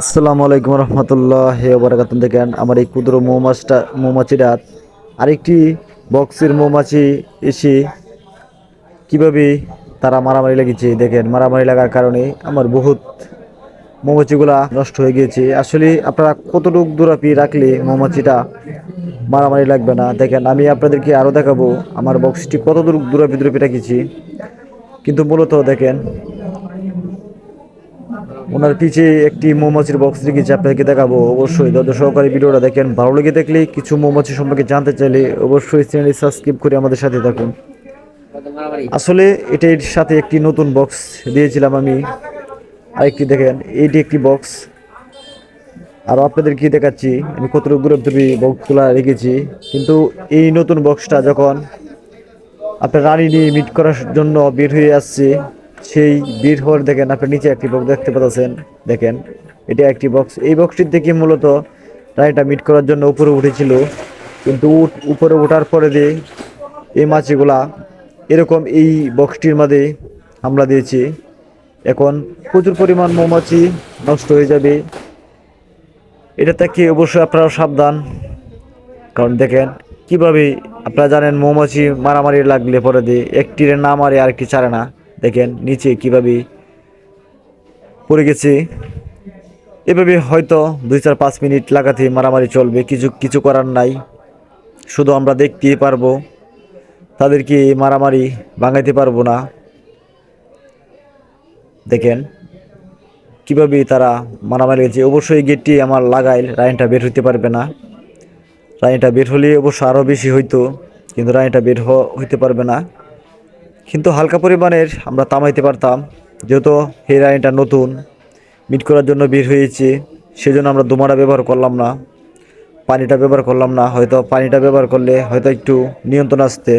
আসসালামু আলাইকুম রহমতুল্লাহ হে বারাকাতুন দেখেন, আমার এই ক্ষুদ্র মৌমাছিটা মৌমাছিটা, আরেকটি বক্সের মৌমাছি এসে কীভাবে তারা মারামারি লেগেছে দেখেন, মারামারি লাগার কারণে আমার বহুত মৌমাছিগুলা নষ্ট হয়ে গিয়েছে। আসলে আপনারা কতটুকু দূরাপি রাখলে মৌমাছিটা মারামারি লাগবে না? দেখেন, আমি আপনাদেরকে আরও দেখাবো, আমার বক্সটি কত দূর দূরাপি দূরাপি রেখেছি কিন্তু মূলত দেখেন ওনার পিছে একটি মৌমাছির বক্স রেখেছি, আপনাদেরকে দেখাবো। অবশ্যই ধৈর্য সহকারী ভিডিওটা দেখেন, ভালো লেগে দেখলে কিছু মৌমাছি সম্পর্কে জানতে চাইলে অবশ্যই চ্যানেলটি সাবস্ক্রাইব করে আমাদের সাথে থাকুন। আসলে এটার সাথে একটি নতুন বক্স দিয়েছিলাম আমি। আরেকটি দেখেন, এইটি একটি বক্স আরও আপনাদেরকে দেখাচ্ছি, আমি কতটুকু দূরে দূরে বক্সগুলো রেখেছি। কিন্তু এই নতুন বক্সটা যখন আপনার রানী নিয়ে মিট করার জন্য বের হয়ে আসছে সেই বের হওয়ার দেখেন আপনার নিচে একটি বক্স দেখতে পাচ্ছেন, দেখেন, এটা একটি বক্স এই বক্সটির থেকে মূলত রানীটা মিট করার জন্য উপরে উঠেছিল। কিন্তু উপরে ওঠার পরে দিয়ে এই মাছিগুলা, এরকম এই বক্সটির মধ্যে হামলা দিয়েছে। এখন প্রচুর পরিমাণ মৌমাছি নষ্ট হয়ে যাবে। এটা থেকে অবশ্যই আপনারাও সাবধান। কারণ দেখেন, কীভাবে আপনারা জানেন মৌমাছি মারামারি লাগলে পরে দিয়ে একটিরে না মারে আরেকটি ছাড়ে না। দেখেন নিচে কীভাবে পড়ে গেছে। এভাবে হয়তো দুই চার পাঁচ মিনিট লাগাতে মারামারি চলবে, কিছু কিছু করার নাই। শুধু আমরা দেখতেই পারব, তাদেরকে মারামারি ভাঙাইতে পারব না। দেখেন কীভাবে তারা মারামারি গেছে অবশ্যই গেটটি আমার লাগাইল লাইনটা বের হইতে পারবে না। রানীটা বের হলে অবশ্য আরও বেশি হইতো, কিন্তু রানীটা বের হইতে পারবে না। কিন্তু হালকা পরিমাণের আমরা তামাইতে পারতাম। যেহেতু হেয়ার আইনটা নতুন, মিট করার জন্য বের হয়েছে, সেজন্য আমরা দোমাটা ব্যবহার করলাম না, পানিটা ব্যবহার করলাম না। হয়তো পানিটা ব্যবহার করলে হয়তো একটু নিয়ন্ত্রণ আসতে।